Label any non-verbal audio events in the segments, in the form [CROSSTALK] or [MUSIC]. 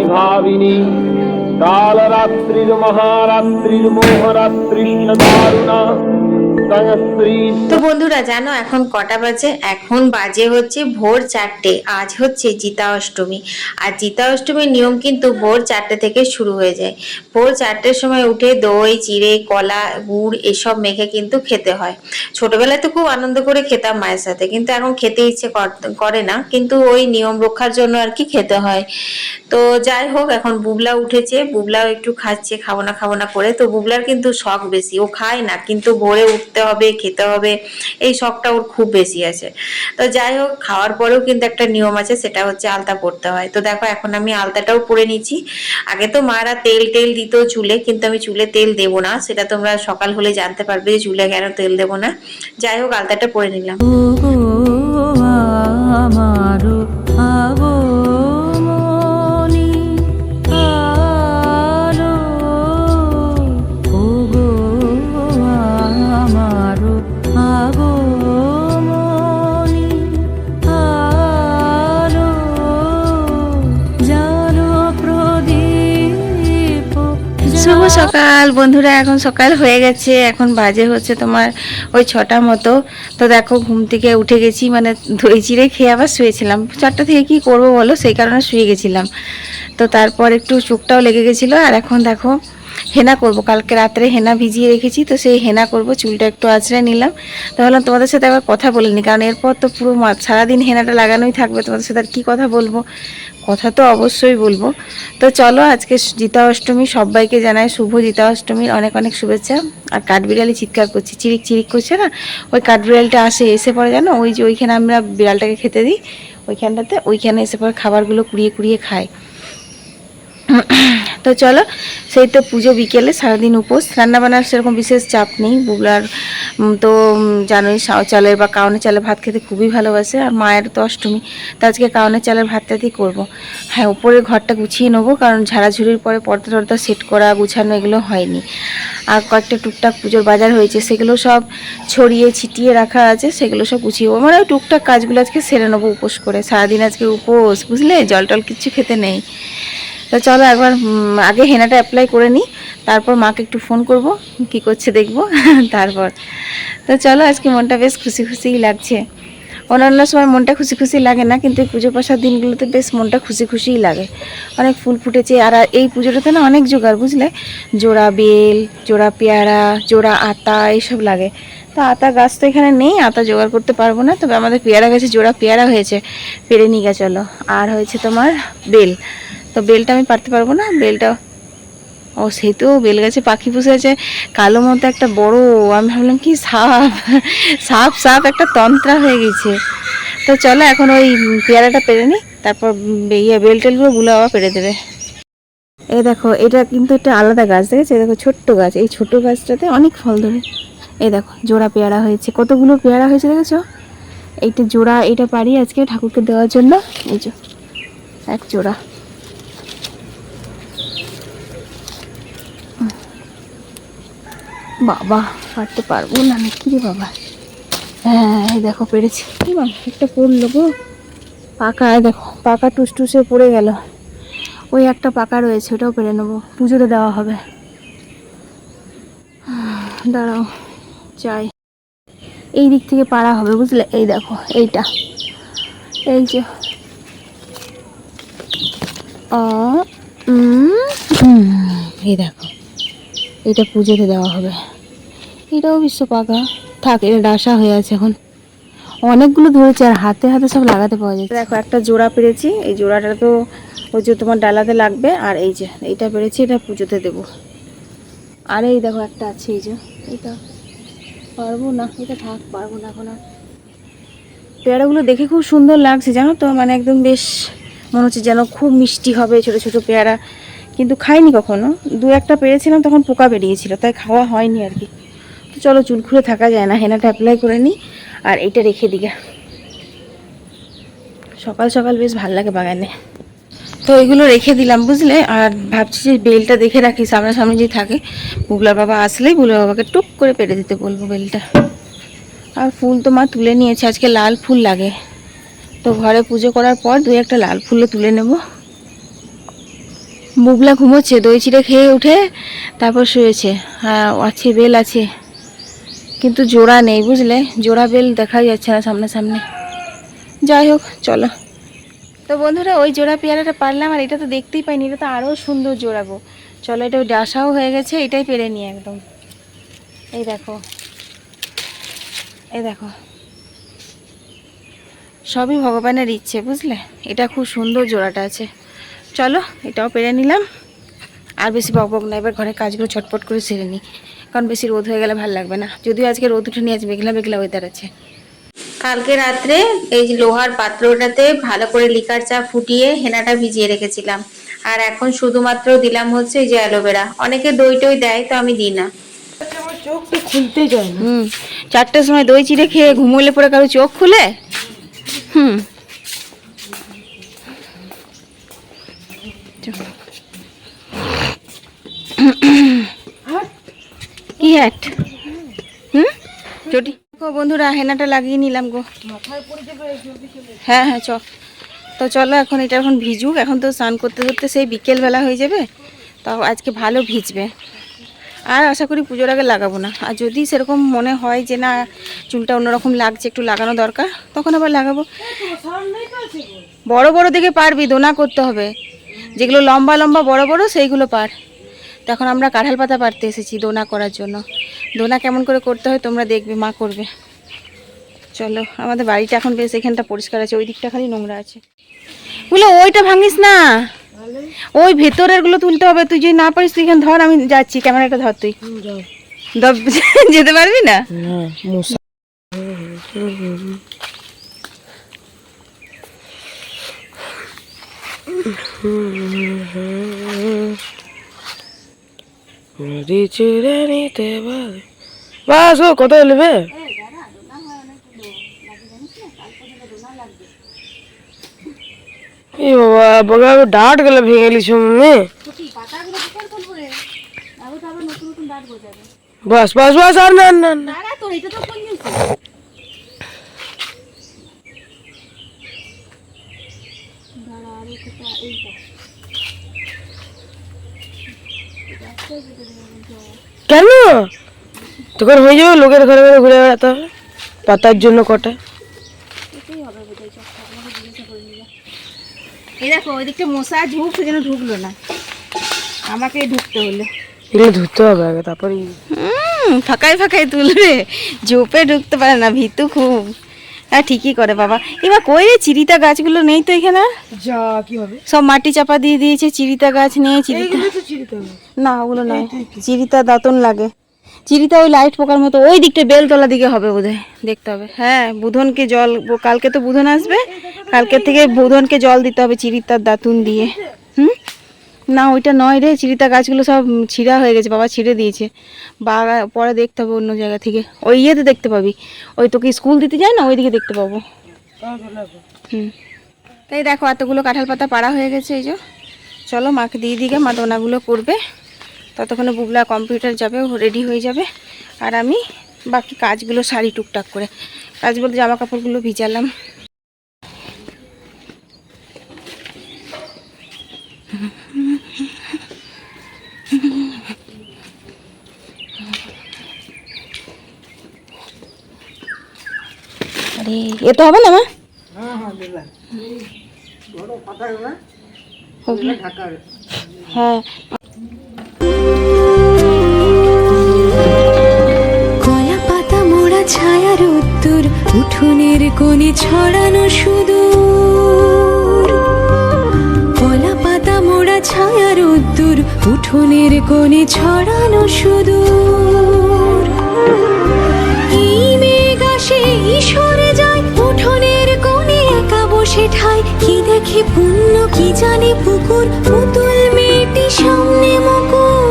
বিভাবিনী ভাবিনী কালরাত্রির্মহারাত্রির্মোহরাত্রিশ্চ দারুণা তো বন্ধুরা, জানো, এখন কটা বাজে? এখন বাজে হচ্ছে ভোর চারটে। আজ হচ্ছে জিতা অষ্টমী। আর জিতা অষ্টমীর নিয়ম কিন্তু ভোর চারটে থেকে শুরু হয়ে যায়। ভোর চারটের সময় উঠে দই, চিড়ে, কলা, গুড় এসব মেখে কিন্তু খেতে হয়। ছোটবেলায় তো খুব আনন্দ করে খেতাম মায়ের সাথে, কিন্তু এখন খেতে ইচ্ছে করে না। কিন্তু ওই নিয়ম রক্ষার জন্য আর কি খেতে হয়। তো যাই হোক, এখন বুবলা উঠেছে। বুবলাও একটু খাচ্ছে, খাব না খাব না করে। তো বুবলার কিন্তু শখ বেশি, ও খায় না, কিন্তু ভোরে উঠতে হবে, খেতে হবে, এই শখটা ওর খুব বেশি আছে। তো যাই হোক, খাওয়ার পরেও কিন্তু একটা নিয়ম আছে, সেটা হচ্ছে আলতা পড়তে হয়। তো দেখো, এখন আমি আলতাটাও পরে নিচ্ছি। আগে তো মারা তেল টেল দিত চুলে, কিন্তু আমি চুলে তেল দেবো না। সেটা তোমরা সকাল হলে জানতে পারবে যে চুলে কেন তেল দেবো না। যাই হোক, আলতাটা পরে নিলাম। আমারো সকাল। বন্ধুরা, এখন সকাল হয়ে গেছে। এখন বাজে হচ্ছে তোমার ওই ছটা মতো। তো দেখো, ঘুম থেকে উঠে গেছি। মানে দই চিড়ে খেয়ে আবার শুয়েছিলাম। চারটা থেকে কি করব বলো? সেই কারণে শুয়ে গেছিলাম। তো তারপর একটু চুকটাও লেগে গেছিল। আর এখন দেখো হেনা করব। কালকে রাত্রে হেনা ভিজিয়ে রেখেছি, তো সেই হেনা করব। চুলটা একটু আঁচড়ে নিলাম। তো ভাবলাম তোমাদের সাথে আবার কথা বলে বলিনি কারণ এরপর তো পুরো সারাদিন হেনাটা লাগানোই থাকবে। তোমাদের সাথে আর কী কথা বলব? কথা তো অবশ্যই বলব। তো চলো, আজকে জিতা অষ্টমী, সবাইকে জানাই শুভ জিতা অষ্টমীর অনেক অনেক শুভেচ্ছা। আর কাঠবিড়ালি চিৎকার করছে, চিরিক চিরিক করছে না? ওই কাঠবিড়ালটা আসে, এসে পড়ে জানো? ওই যে ওইখানে আমরা বিড়ালটাকে খেতে দিই, ওইখানটাতে, ওইখানে এসে পরে খাবারগুলো কুড়িয়ে কুড়িয়ে খায়। [COUGHS] তো চলো, সেই তো পুজো বিকেলে সারাদিন উপোস। রান্নাবান্নার সেরকম বিশেষ চাপ নেই। বুবলার তো জানোই চালের বা কাউনের চালের ভাত খেতে খুবই ভালোবাসে। আর মায়ের তো অষ্টমী, তো আজকে কাউনের চালের ভাতটাতেই করব। হ্যাঁ উপরের ঘরটা গুছিয়ে নেব, কারণ ঝাড়াঝুড়ির পরে পর্দা টর্দা সেট করা, গুছানো এগুলো হয়নি। আর কয়েকটা টুকটাক পুজোর বাজার হয়েছে, সেগুলো সব ছড়িয়ে ছিটিয়ে রাখা আছে, সেগুলো সব গুছিয়ে মানে ওই টুকটাক কাজগুলো আজকে সেরে নেব উপোস করে। সারাদিন আজকে উপোস, বুঝলে? জল টল কিচ্ছু খেতে নেই। তো চলো একবার আগে হেনাটা অ্যাপ্লাই করে নিই তারপর মাকে একটু ফোন করব, কি করছে দেখব, [LAUGHS] তারপর। তো চলো, আজকে মনটা বেশ খুশি খুশিই লাগছে। অন্যান্য সময় মনটা খুশি খুশি লাগে না, কিন্তু এই পুজো পাশার দিনগুলোতে বেশ মনটা খুশি খুশিই লাগে। অনেক ফুল ফুটেছে, আর এই পুজোটাতে না অনেক জোগাড়, বুঝলে? জোড়া বেল, জোড়া পেয়ারা, জোড়া আতা, এইসব লাগে। তো আতা গাছ তো এখানে নেই, আতা জোগাড় করতে পারব না, তবে আমাদের পেয়ারা গাছে জোড়া পেয়ারা হয়েছে। পেরে নিয়ে চলো। আর হয়েছে তোমার বেল। তো বেলটা আমি পারতে পারব না, বেলটা ও সে তো বেল গাছে পাখি বসে আছে, কালো মতো একটা বড়, আমি ভাবলাম কি সাপ? সাপ সাপ একটা তন্ত্রা হয়ে গেছে। তো চলো এখন ওই পেয়ারাটা পেরে নিই, তারপর ইয়ে বেল টেলগুলো গুলো আবার পেরে দেবে। এই দেখো, এটা কিন্তু একটা আলাদা গাছ, দেখেছ? দেখো ছোট্ট গাছ, এই ছোট গাছটাতে অনেক ফল ধরে। এই দেখো, জোড়া পেয়ারা হয়েছে, কতগুলো পেয়ারা হয়েছে, দেখেছ? এইটা জোড়া এটা পারি আজকে ঠাকুরকে দেওয়ার জন্য। এই যে, এক জোড়া। বাবা পারতে পারব না নাকি রে বাবা? হ্যাঁ এই দেখো পেরেছি। কি বাবা, একটা পড়ল গো। পাকা দেখো, পাকা টুসটুসে পড়ে গেল। ওই একটা পাকা রয়েছে, ওটাও পেরে নেব। পুজোতে দেওয়া হবে। দাঁড়াও চাই এই দিক থেকে পারা হবে, বুঝলে? এই দেখো, এইটা। এই যে। এই দেখো। এটা পুজোতে দেওয়া হবে। এটাও বিশ্ব পাকা থাক, এটা ডাসা হয়ে আছে এখন। অনেকগুলো ধরেছে আর হাতে হাতে সব লাগাতে পাওয়া যাচ্ছে। দেখো, একটা জোড়া পেরেছি। এই জোড়াটা তো ওই যে তোমার ডালাতে লাগবে, আর এই যে, এইটা পেরেছি, এটা পুজোতে দেবো। আর এই দেখো, একটা আছে এই যে, এটা। পারব না, এটা থাক, পারব না এখন আর। পেয়ারাগুলো দেখে খুব সুন্দর লাগছে, জানো তো? মানে একদম বেশ মনে হচ্ছে যেন খুব মিষ্টি হবে, ছোট ছোট পেয়ারা। কিন্তু খাইনি কখনো। দু একটা পেরেছিলাম তখন পোকা বেরিয়েছিল, তাই খাওয়া হয়নি আর কি। তো চলো চুল খুলে থাকা যায় না, হেনাটা অ্যাপ্লাই করে নিই আর এইটা রেখে দিকে সকাল সকাল বেশ ভালো লাগে বাগানে। তো এগুলো রেখে দিলাম, বুঝলে? আর ভাবছি যে বেলটা দেখে রাখি, সামনাসামনি যে থাকে, বুবলার বাবা আসলেই বুবলার বাবাকে টুক করে পেরে দিতে বলব বেলটা। আর ফুল তো মা তুলে নিয়েছে, আজকে লাল ফুল লাগে। তো ঘরে পুজো করার পর দুই একটা লাল ফুলও তুলে নেব। বুবলা ঘুমোচ্ছে, দই চিড়ে খেয়ে উঠে তারপর শুয়েছে। হ্যাঁ আছে, বেল আছে। কিন্তু জোড়া নেই, বুঝলে? জোড়া বেল দেখাই যাচ্ছে না সামনে সামনে যাই হোক, চলো। তো বন্ধুরা, ওই জোড়া পেয়ারাটা পারলাম, আর এটা তো দেখতেই পাইনি, এটা তো আরও সুন্দর জোড়া গো। চলো, এটা ডাসাও হয়ে গেছে, এটাই পেরে নিয়ে একদম। এই দেখো। এই দেখো। সবই ভগবানের ইচ্ছে, বুঝলে? এটা খুব সুন্দর জোড়াটা আছে। চলো এটাও পেরে নিলাম। আর বেশি বক বক না এবার ঘরের কাজগুলো ছটপট করে সেরে নিই। কারণ বেশি রোদ হয়ে গেলে ভালো লাগবে না। যদিও আজকে রোদ উঠে নিয়ে আজ মেঘলা মেঘলা ওয়েদার আছে। কালকে রাত্রে এই যে লোহার পাত্রটাতে ভালো করে লিকার চা ফুটিয়ে হেনাটা ভিজিয়ে রেখেছিলাম। আর এখন শুধুমাত্র দিলাম হচ্ছে এই যে অ্যালোভেরা। অনেকে দই টই দেয় তো আমি দিই না। চোখটা খুলতে যায় হুম চারটের সময় দই চিড়ে খেয়ে ঘুমোলে পরে কারও চোখ খুলে? হুম। কি হ্যাট হুম চটি বন্ধুরা, হেনাটা লাগিয়ে নিলাম গো। হ্যাঁ হ্যাঁ চ। তো চলো এখন এটা এখন ভিজুক। এখন তো স্নান করতে করতে সেই বিকেলবেলা হয়ে যাবে। তাও আজকে ভালো ভিজবে। আর আশা করি পুজোর আগে লাগাবো না। আর যদি সেরকম মনে হয় যে না, চুলটা অন্যরকম লাগছে, একটু লাগানো দরকার, তখন আবার লাগাবো। বড় বড় দেখে পারবি, দোনা করতে হবে। যেগুলো লম্বা লম্বা, বড় বড়, সেইগুলো পার। তখন আমরা কাঁঠাল পাতা পারতে এসেছি দোনা করার জন্য। দোনা কেমন করে করতে হয় তোমরা দেখবে মা করবে। চলো আমাদের বাড়িটা এখন বেশ এখানটা পরিষ্কার আছে ওই দিকটা খালি নোংরা আছে। বলে ওইটা ভাঙিস না। ওই ভেতরেরগুলো তুলতে হবে তুই যদি না পারিস তুই এখানে ধর আমি যাচ্ছি। ক্যামেরাটা ধর তুই। [LAUGHS] যেতে পারবি না? না মশা। নদী চিড়ে নিতে পারে। বাস, ও কত নেবে এ বাবা বগা ডাঁট গেলে ভেঙে লিছ মনে। বাস বাস বাস, আর না না না। কেন তখন হয়ে যাবে লোকের ঘরে ঘরে ঘুরে বেড়াতে হবে। পাতার জন্য কটা। এই দেখো ওই দিকটা মশা ঝুঁক ঢুকলো না। আমাকে ঢুকতে হলো। এগুলো ধুতে হবে আগে তারপরে ফাঁকায় ফাঁকায় তুলবে। ঝোপে ঢুকতে পারে না ভিতু খুব। হ্যাঁ ঠিকই করে বাবা। এবার কই রে চিরিতা গাছগুলো নেই তো এখানে যা কি হবে? সব মাটি চাপা দিয়ে দিয়েছে চিরিতা গাছ নেই চিরিতা না ওগুলো নয়। চিরিতা দাঁতন লাগে। চিরিতা ওই লাইট পোকার মতো ওই দিকটা বেলতলা দিকে হবে বোধহয় দেখতে হবে। হ্যাঁ বুধনকে জল কালকে তো বুধন আসবে। কালকে থেকে বুধনকে জল দিতে হবে চিরিতার দাঁতুন দিয়ে। না, ওইটা নয় রে চিরিতা গাছগুলো সব ছিঁড়া হয়ে গেছে, বাবা ছিঁড়ে দিয়েছে। বা পরে দেখতে হবে অন্য জায়গা থেকে। ওই ইয়েতে দেখতে পাবি। ওই তোকে স্কুল দিতে যায় না, ওইদিকে দেখতে পাবো। হুম। তাই দেখো, এতগুলো কাঁঠাল পাতা পাড়া হয়ে গেছে, এই যে। চলো, মাকে দিয়ে দিকে মা দোনাগুলো করবে। ততক্ষণে বুবলা কম্পিউটার যাবে রেডি হয়ে যাবে। আর আমি বাকি কাজগুলো সারি টুকটাক করে। কাজ বলতে জামা কাপড়গুলো ভিজালাম। আরে এ তো হবে না মা? হ্যাঁ কলা পাতা মোড়া ছায়ার উত্তর উঠোনের কোণে ছড়ানো সুদূর। কলা পাতা মোড়া ছায়ার উত্তর উঠোনের কোণে ছড়ানো সুদূর। বসে ঠাই কি দেখে পুণ্য কি জানে পুকুর? পুতুল মেয়েটি সামনে মুকুর।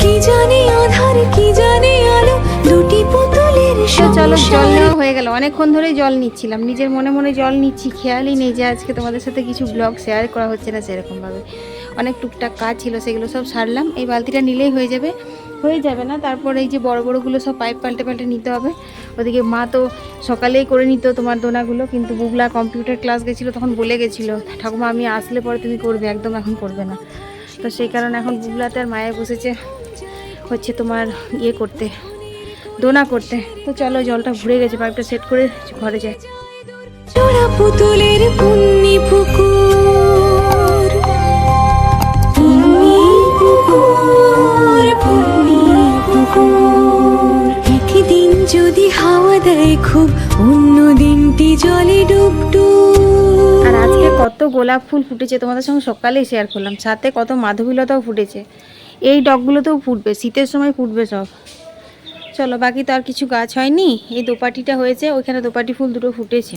কি জানে আধার কি জানে আলো? দুটি পুতুলের চলো জল নেওয়া হয়ে গেল। অনেকক্ষণ ধরেই জল নিচ্ছিলাম। নিজের মনে মনে জল নিচ্ছি খেয়ালই নেই যে আজকে তোমাদের সাথে কিছু ব্লগ শেয়ার করা হচ্ছে না সেরকমভাবে। অনেক টুকটাক কাজ ছিল সেগুলো সব সারলাম। এই বালতিটা নিলেই হয়ে যাবে। হয়ে যাবে না। তারপরে এই যে বড় বড়গুলো সব পাইপ পাল্টে পাল্টে নিতে হবে। ওদিকে মা তো সকালেই করে নিত তোমার দোনাগুলো, কিন্তু বুবলা কম্পিউটার ক্লাস গেছিল, তখন বলে গেছিল, ঠাকুমা, আমি আসলে পরে তুমি করবে, একদম এখন করবে না। তো সেই কারণে এখন বুবলাতে আর মায়ে বসেছে, হচ্ছে তোমার ইয়ে করতে, দোনা করতে। তো চলো জলটা ভরে গেছে, পাইপটা সেট করে ঘরে যাই। পুতুলের পুন্নি পুকুর পুকুর একদিন যদি হাওয়া দেয় খুব, অন্য দিনটি জলে ডুবডুব। আর আজকে কত গোলাপ ফুল ফুটেছে তোমাদের সঙ্গে সকালেই শেয়ার করলাম। সাথে কত মাধবীলতাও ফুটেছে। এই ডগগুলোতেও ফুটবে, শীতের সময় ফুটবে সব। চলো, বাকি তো আর কিছু গাছ হয়নি। এই দোপাটিটা হয়েছে, ওইখানে দোপাটি ফুল দুটো ফুটেছে।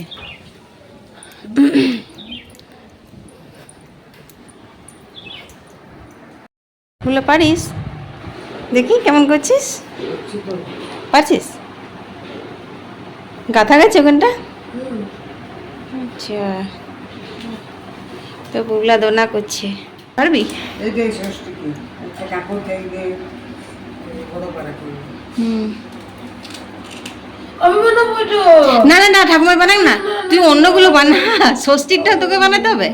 ফুলও পারিস দেখি কেমন করছিস? পারছিস? গাথা গেছে ওখানটা আচ্ছা। তো বুগলা দোনা করছে। পারবি? না না না ঠাকুমার বানাক না। তুই অন্যগুলো বানা। ষষ্ঠীরটা তোকে বানাতে হবে?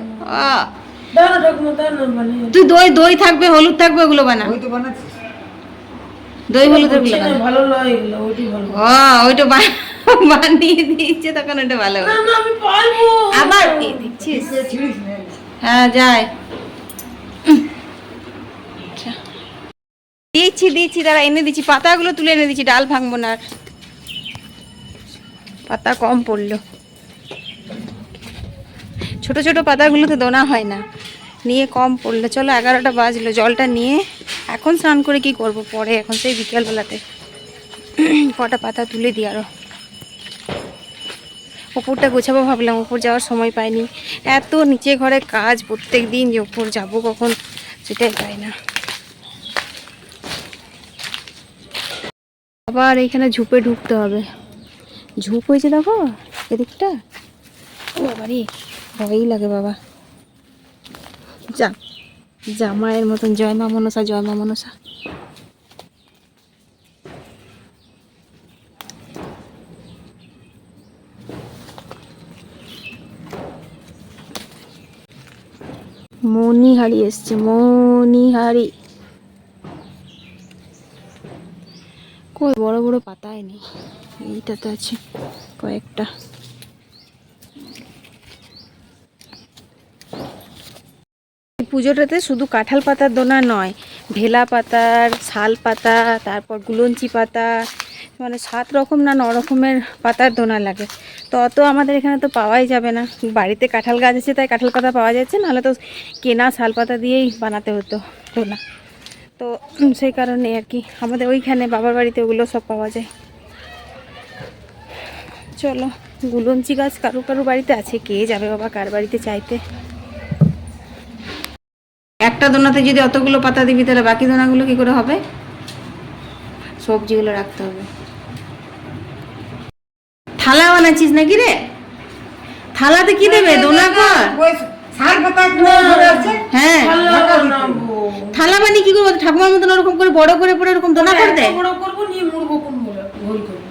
তুই দই দই থাকবে হলুদ থাকবে ওগুলো বানা। তো বানাচ্ছিস দই হলুদেরগুলো ভালো নয় এগুলো ভালো ও ওইটা বান- [LAUGHS] বানিয়ে দিয়েছে তখন ওটা ভালো। না না আমি পারব। আবার হ্যাঁ যায়। উম। আচ্ছা। তারা এনে দিচ্ছি। পাতাগুলো তুলে এনে দিচ্ছি ডাল ভাঙবো না আর। পাতা কম পড়ল। ছোট ছোট পাতাগুলোতে দোনা হয় না। নিয়ে কম পড়ল। চলো এগারোটা বাজলো, জলটা নিয়ে এখন স্নান করে কি করব? পরে, এখন সেই বিকেলবেলাতে কটা পাতা তুলে দিই আরও ওপরটা গোছাবো ভাবলাম, ওপর যাওয়ার সময় পাইনি। এত নিচে ঘরে কাজ, প্রত্যেক দিন যে ওপর যাব কখন, সেটাই পাই না। আবার এইখানে ঝুপে ঢুকতে হবে। ঝুপ হয়েছে দেখো, এদিকটা? ও বাবারে, ভয়ই লাগে বাবা। যা। জামাইয়ের মতন, জয় মা মনসা, জয় মা মনসা। মণিহারি এসছে, মণিহারি। কই, বড় বড় পাতায় নেই, এইটাতে আছে কয়েকটা। পুজোটাতে শুধু কাঁঠাল পাতার দোনা নয়, ভেলা পাতার শাল পাতা, তারপর গুলঞ্চি পাতা মানে সাত রকম না ন রকমের পাতার দোনা লাগে। তো অত আমাদের এখানে তো পাওয়াই যাবে না। বাড়িতে কাঁঠাল গাছ আছে, তাই কাঁঠাল পাতা পাওয়া যাচ্ছে, নাহলে তো কেনা শাল পাতা দিয়েই বানাতে হতো দোনা। তো সেই কারণে আর কি, আমাদের ওইখানে বাবার বাড়িতে ওগুলো সব পাওয়া যায়। চলো, গুলঞ্চি গাছ কারু কারু বাড়িতে আছে, কে যাবে বাবা, কার বাড়িতে চাইতে? একটা দোনাতে যদি অতগুলো পাতা দিবি তাহলে বাকি দোনাগুলো কি করে হবে? সবজিগুলো রাখতে হবে। থালা বানাচ্ছিস নাকি রে? থালাতে কি দেবে? দোনা কর। হ্যাঁ। থালা বানিয়ে কি করব? ঠাকুমার মতন ওরকম করে বড় করে পরে এরকম দোনা করে দে বড় করব নিয়ে মুড়বো কোন বলে ভুল করব।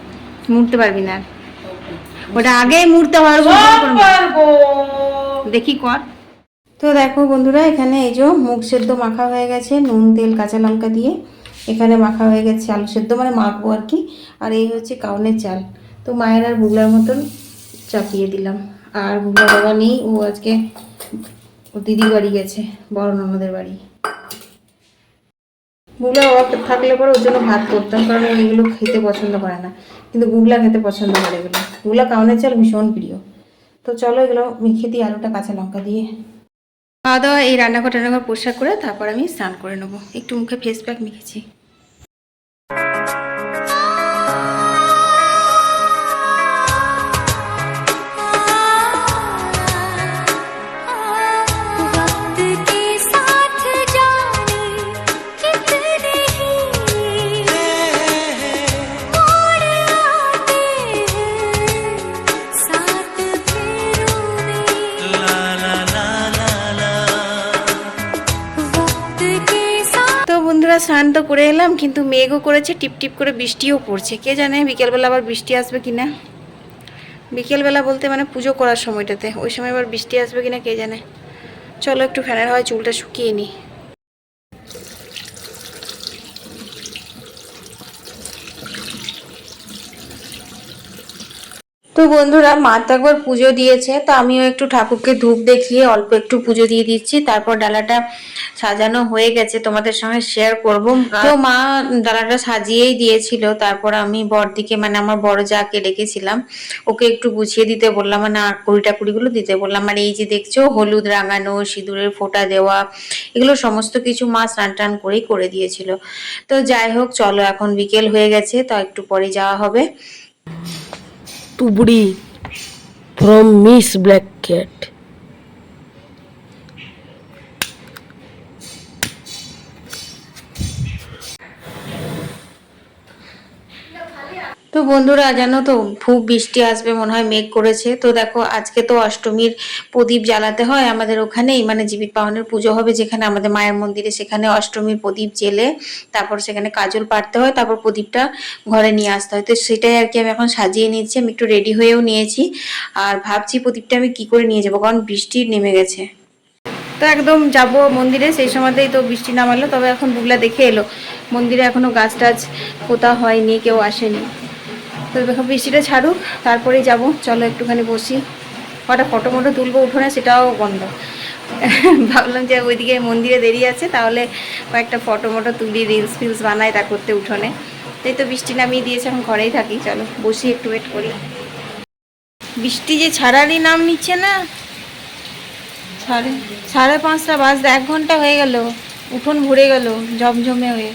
মুড়তে পারবি না আর। ওটা আগেই মুড়তে হয় ওরকম করে দেখি কর। তো দেখো বন্ধুরা, এখানে এই যে মুগ সেদ্ধ মাখা হয়ে গেছে, নুন, তেল, কাঁচা লঙ্কা দিয়ে। এখানে মাখা হয়ে গেছে আলু সেদ্ধ মানে মাখবো আর কি। আর এই হচ্ছে কাউনের চাল। তো মায়ের আর বুগলার মতন চাপিয়ে দিলাম। আর বুগলা বাবা নেই, ও আজকে ও দিদির বাড়ি গেছে, বড় ননদের বাড়ি। বুগলা বাবা থাকলে পরে ওর জন্য ভাত করতাম, কারণ ও এগুলো খেতে পছন্দ করে না। কিন্তু গুগলা খেতে পছন্দ করে এগুলো। গুগলা কাউনের চাল ভীষণ প্রিয়। তো চলো এগুলো মেখে দিই আলুটা, কাঁচা লঙ্কা দিয়ে। খাওয়া দাওয়া, এই রান্নাঘর টান্নাঘর পোশাক করে তারপর আমি স্নান করে নেব। একটু মুখে ফেস প্যাক মেখেছি। স্নান তো করে এলাম, কিন্তু মেঘও করেছে টিপটিপ টিপ করে বৃষ্টিও পড়ছে। কে জানে বিকেলবেলা আবার বৃষ্টি আসবে কি না বিকেলবেলা বলতে মানে পুজো করার সময়টাতে। ওই সময় আবার বৃষ্টি আসবে কি না কে জানে? চলো একটু ফ্যানের হয় চুলটা শুকিয়ে নিই। তো বন্ধুরা মা তো একবার পুজো দিয়েছে, তো আমিও একটু ঠাকুরকে ধূপ দেখিয়ে অল্প একটু পুজো দিয়ে দিচ্ছি। তারপর ডালাটা সাজানো হয়ে গেছে, তোমাদের সঙ্গে শেয়ার করব। তো মা ডালাটা সাজিয়েই দিয়েছিল, তারপর আমি বড়দিকে মানে আমার বড় যাকে ডেকেছিলাম, ওকে একটু গুছিয়ে দিতে বললাম মানে কুড়ি টাকুড়িগুলো দিতে বললাম মানে এই যে দেখছ, হলুদ রাঙানো, সিঁদুরের ফোঁটা দেওয়া, এগুলো সমস্ত কিছু মা স্নান টান করেই করে দিয়েছিল। তো যাই হোক, চলো এখন বিকেল হয়ে গেছে, তো একটু পরে যাওয়া হবে। তুবড়ি ফ্রম মিস ব্ল্যাক ক্যাট তো বন্ধুরা, জানো তো, খুব বৃষ্টি আসবে, মনে হয় মেঘ করেছে। তো দেখো, আজকে তো অষ্টমীর প্রদীপ জ্বালাতে হয় আমাদের ওখানেই মানে জীবিত পাওয়ানের পুজো হবে যেখানে আমাদের মায়ের মন্দিরে সেখানে অষ্টমীর প্রদীপ জেলে তারপর সেখানে কাজল পাড়তে হয়, তারপর প্রদীপটা ঘরে নিয়ে আসতে হয়। তো সেটাই আর কি আমি এখন সাজিয়ে নিচ্ছি আমি একটু রেডি হয়েও নিয়েছি। আর ভাবছি প্রদীপটা আমি কি করে নিয়ে যাব, কারণ বৃষ্টি নেমে গেছে। তো একদম যাব মন্দিরে, সেই সময়তেই তো বৃষ্টি নামালো, তবে এখন বুগলা দেখে এলো। মন্দিরে এখনও গাছ টাছ পোতা হয়নি, কেউ আসেনি। তো দেখো বৃষ্টিটা ছাড়ুক, তারপরেই যাব। চলো একটুখানি বসি। কটা ফটো মটো তুলবো উঠোনে সেটাও বন্ধ। ভাবলাম যে ওইদিকে মন্দিরে দেরি আছে, তাহলে কয়েকটা ফটো মটো তুলি রিলস ফিলস বানাই তা করতে উঠোনে। তাই তো বৃষ্টি নামিয়ে দিয়েছে, এখন ঘরেই থাকি। চলো, বসি একটু ওয়েট করি। বৃষ্টি যে ছাড়ারই নাম নিচ্ছে না। সাড়ে সাড়ে পাঁচটা বাজতে এক ঘণ্টা হয়ে গেল। উঠোন ভরে গেল, জমজমে হয়ে।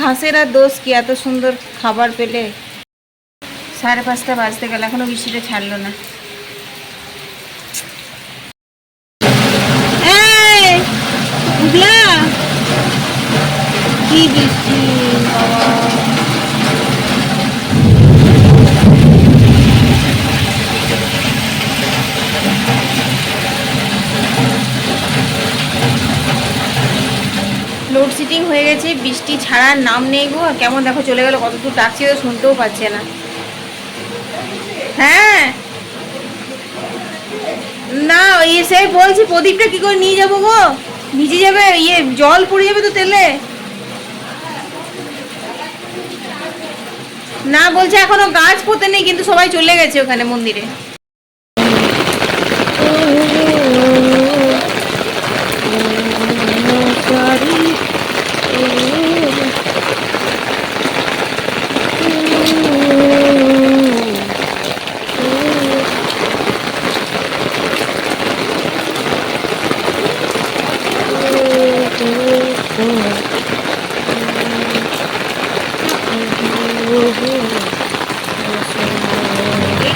ঘাসের আর দোষ কি? এত সুন্দর খাবার পেলে। সাড়ে পাঁচটা বাজতে গেল, এখনও বৃষ্টিটা ছাড়লো না? কি বৃষ্টি? হয়ে গেছে, বৃষ্টি ছাড়ার নাম নেই গো, আর কেমন দেখো চলে গেল, কত দূর ডাকছি তো শুনতেও পাচ্ছে না। হ্যাঁ। না ইয়ে সে বলছি প্রদীপটা কি করে নিয়ে যাব গো? ভিজে যাবে ইয়ে জল পড়ে যাবে তো তেলে। না, বলছে এখনও গাছ পোতে নেই, কিন্তু সবাই চলে গেছে ওখানে মন্দিরে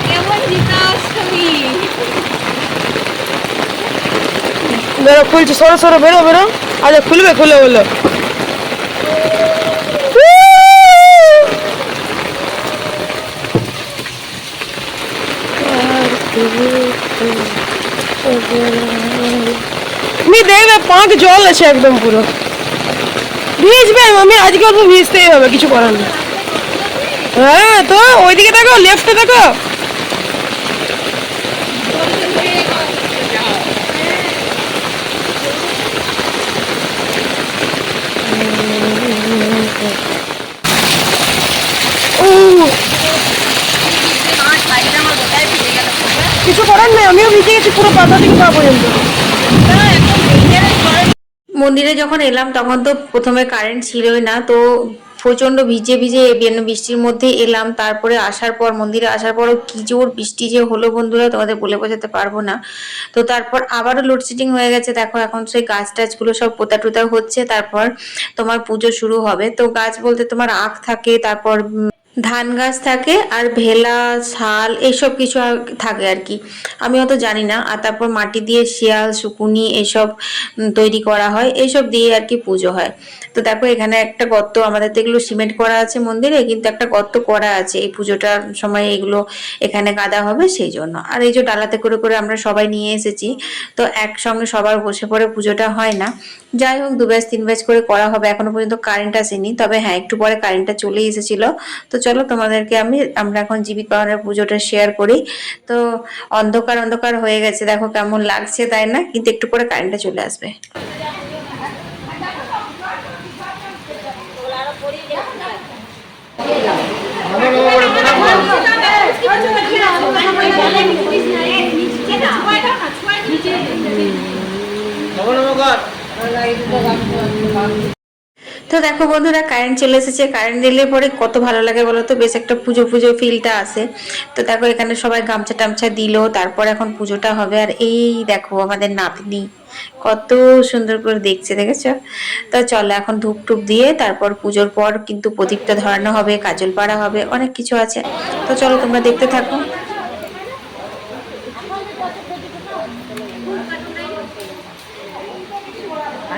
কেমন জিতা অষ্টমী বেরো খুলছে সরো সরো, বেরো বেরো। আচ্ছা খুলবে, খুলে বলো। তুমি দেখবে পাঁক জল আছে একদম পুরো। ভিজবে মামি আজকে অল্প ভিজতেই হবে, কিছু করার নেই। হ্যাঁ তো ওইদিকে দেখো লেফটে দেখো ও কিছু করার আমিও ভিজে গেছি, পুরো পাতা থেকে পা পর্যন্ত। মন্দিরে যখন এলাম, তখন তো প্রথমে কারেন্ট ছিলই না, তো প্রচণ্ড ভিজে ভিজে বৃষ্টির মধ্যে এলাম। তারপরে আসার পর, মন্দিরে আসার পরও কি জোর বৃষ্টি যে হলো বন্ধুরা, তোমাদের বলে বোঝাতে পারব না। তো তারপর আবারও লোডশেডিং হয়ে গেছে। দেখো, এখন সেই গাছ টাছগুলো সব পোতা টোতা হচ্ছে। তারপর তোমার পুজো শুরু হবে। তো গাছ বলতে তোমার আখ থাকে, তারপর ধান গাছ থাকে আর ভেলা, শাল এইসব কিছু থাকে আর কি। আমি অত জানি না। আর তারপর মাটি দিয়ে শিয়াল, শুকুনি এসব তৈরি করা হয়। এইসব দিয়ে আর কি পুজো হয়। তো দেখো এখানে একটা গর্ত আমাদের তো এগুলো সিমেন্ট করা আছে মন্দিরে, কিন্তু একটা গর্ত করা আছে। এই পুজোটার সময় এগুলো এখানে গাদা হবে সেই জন্য। আর এই যে ডালাতে করে করে আমরা সবাই নিয়ে এসেছি, তো একসঙ্গে সবার বসে পড়ে পুজোটা হয় না। যাই হোক, দু ব্যাচ, তিন ব্যাচ করে করা হবে। এখনও পর্যন্ত কারেন্ট আসেনি। তবে হ্যাঁ একটু পরে কারেন্টটা চলে এসেছিল। তো চলো, তোমাদেরকে আমি, আমরা এখন জীবিত পাহাড়ের পুজোটা শেয়ার করি। তো অন্ধকার অন্ধকার হয়ে গেছে, দেখো কেমন লাগছে, তাই না? কিন্তু একটু পরে কারেন্টটা চলে আসবে। তো দেখো বন্ধুরা কারেন্ট চলে এসেছে। কারেন্ট দিলে পরে কত ভালো লাগে বলো তো? বেশ একটা পুজো পুজো ফিলটা আসে তো দেখো এখানে সবাই গামছা টামছা দিল, তারপর এখন পুজোটা হবে। আর এই দেখো আমাদের নাতনি, কত সুন্দর করে দেখছে, দেখেছ? তো চলো এখন ধূপ টুপ দিয়ে তারপর পুজোর পর কিন্তু প্রদীপটা ধরানো হবে, কাজল পাড়া হবে, অনেক কিছু আছে। তো চলো তোমরা দেখতে থাকো।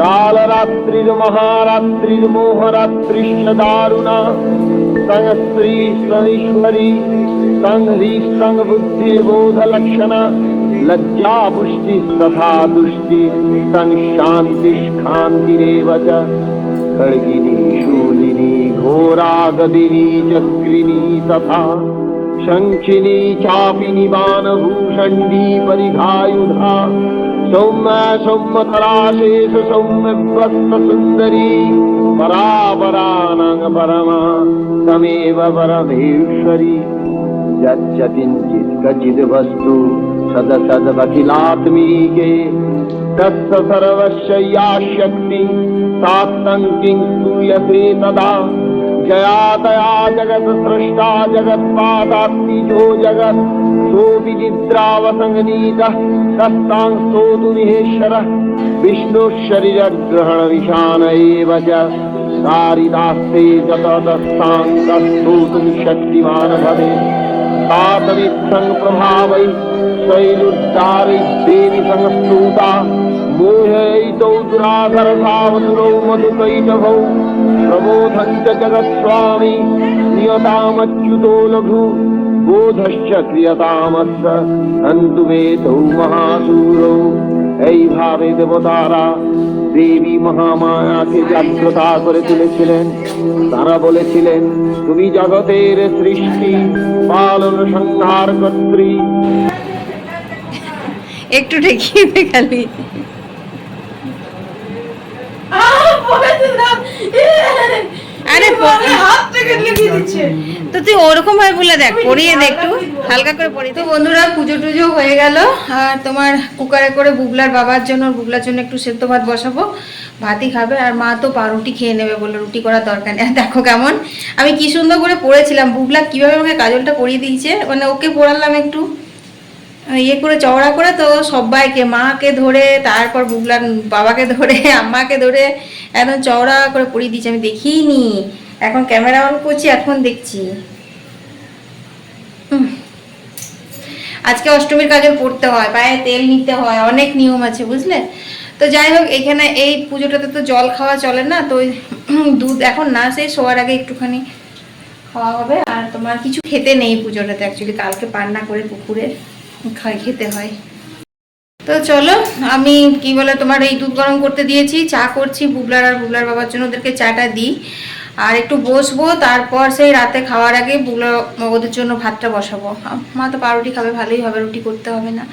कालरात्रिर्महारात्रिर्मोहरात्रिश्च दारुणा संस्त्री समीश्वरी संह्री संबुद्धिर्बोधलक्षणा लज्जा पुष्टिस्तथा तुष्टि संशान्तिष्कान्तिरेव च खड्गिनी शूलिनी घोरागदिनी चक्रिणी तथा शङ्खिनी चापिनी बाणभूषण्डी परिघायुधा सौम्य परापरानङ् परमा तमेव परमेश्वरी। यच्च किञ्चित् क्वचिद् वस्तु सदसदवखिलात्मीके तस्य सर्वस्य या शक्ति सात्तं किं स्तूयते तदा। जया तया जगत् सृष्टा जगत्पादात्मिजो जगत् सोऽपि निद्रावसङ्गनीतः तस्तां स्तोतुमिहेश्वरः विष्णुः शरीरग्रहणविशान एव च कारिदास्ते जतदस्ताङ्गस्तोतुं शक्तिमान् भवेत् तातमित्सङ् प्रभावै शैलुद्धारै देवि संस्तूता मोहयितौ दुराधरसावसुरौ मधुकैटभौ प्रबोधं च जगत्स्वामी नियतामच्युतो लघु बोधश्च क्रियतामस्य हन्तु मेतौ महासूरौ এইভাবে দেবতারা দেবী মহামায়াকে জাগ্রতা করে তুলেছিলেন তারা বলেছিলেন তুমি জগতের সৃষ্টি পালন সংহার কর্ত্রী একটু ঠেকিয়ে দে খালি আরে প- হাত থেকে লিখে দিচ্ছে তো তুই ওরকম ভাবে বলে দেখ পড়িয়ে দে একটু হালকা করে পড়িয়ে দে। তো বন্ধুরা পুজো টুজো হয়ে গেল। আর তোমার কুকারে করে বুবলার বাবার জন্য ওর বুবলার জন্য একটু সেদ্ধ ভাত বসাবো। ভাতই খাবে আর মা তো পাউরুটি খেয়ে নেবে বলে রুটি করার দরকার নেই। দেখো কেমন আমি কি সুন্দর করে পড়েছিলাম। বুবলা কীভাবে আমাকে কাজলটা পরিয়ে দিয়েছে মানে ওকে পড়ালাম একটু। ইয়ে করে চওড়া করে তো সবাইকে মাকে ধরে তারপর বুবলার বাবাকে ধরে আম্মাকে ধরে একদম চওড়া করে পরিয়ে দিয়েছে। আমি দেখিনি। এখন ক্যামেরা অন করছি, এখন দেখছি। আজকে অষ্টমীর কাজল পড়তে হয়, পায়ে তেল নিতে হয়, অনেক নিয়ম আছে, বুঝলে? তো যাই হোক, এখানে এই পুজোটাতে তো জল খাওয়া চলে না, তো [CLEARS THROAT] দুধ এখন না সেই শোয়ার আগে একটুখানি খাওয়া হবে। আর তোমার কিছু খেতে নেই পুজোটাতে অ্যাকচুয়ালি কালকে পান্না করে পুকুরে খাই, খেতে হয়। তো চলো, আমি কি বলে তোমার এই দুধ গরম করতে দিয়েছি, চা করছি, বুবলার আর বুবলার বাবার জন্য ওদেরকে চাটা দিই। আর একটু বসবো, তারপর সেই রাতে খাওয়ার আগে বুগলো ওদের জন্য ভাতটা বসাবো। মা তো পাউরুটি খাবে, ভালোই হবে, রুটি করতে হবে না।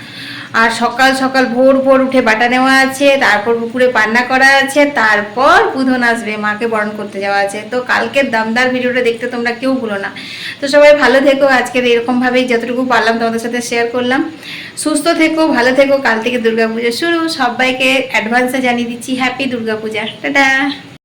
আর সকাল সকাল ভোর ভোর উঠে বাটা নেওয়া আছে, তারপর পুকুরে পান্না করা আছে, তারপর বুধন আসবে, মাকে বরণ করতে যাওয়া আছে। তো কালকের দমদার ভিডিওটা দেখতে তোমরা কেউ ভুলো না। তো সবাই ভালো থেকো, আজকের এরকমভাবেই যতটুকু পারলাম তোমাদের সাথে শেয়ার করলাম। সুস্থ থেকো, ভালো থেকো, কাল থেকে দুর্গাপুজো শুরু। সবাইকে অ্যাডভান্সে জানিয়ে দিচ্ছি হ্যাপি দুর্গাপূজা। টাটা!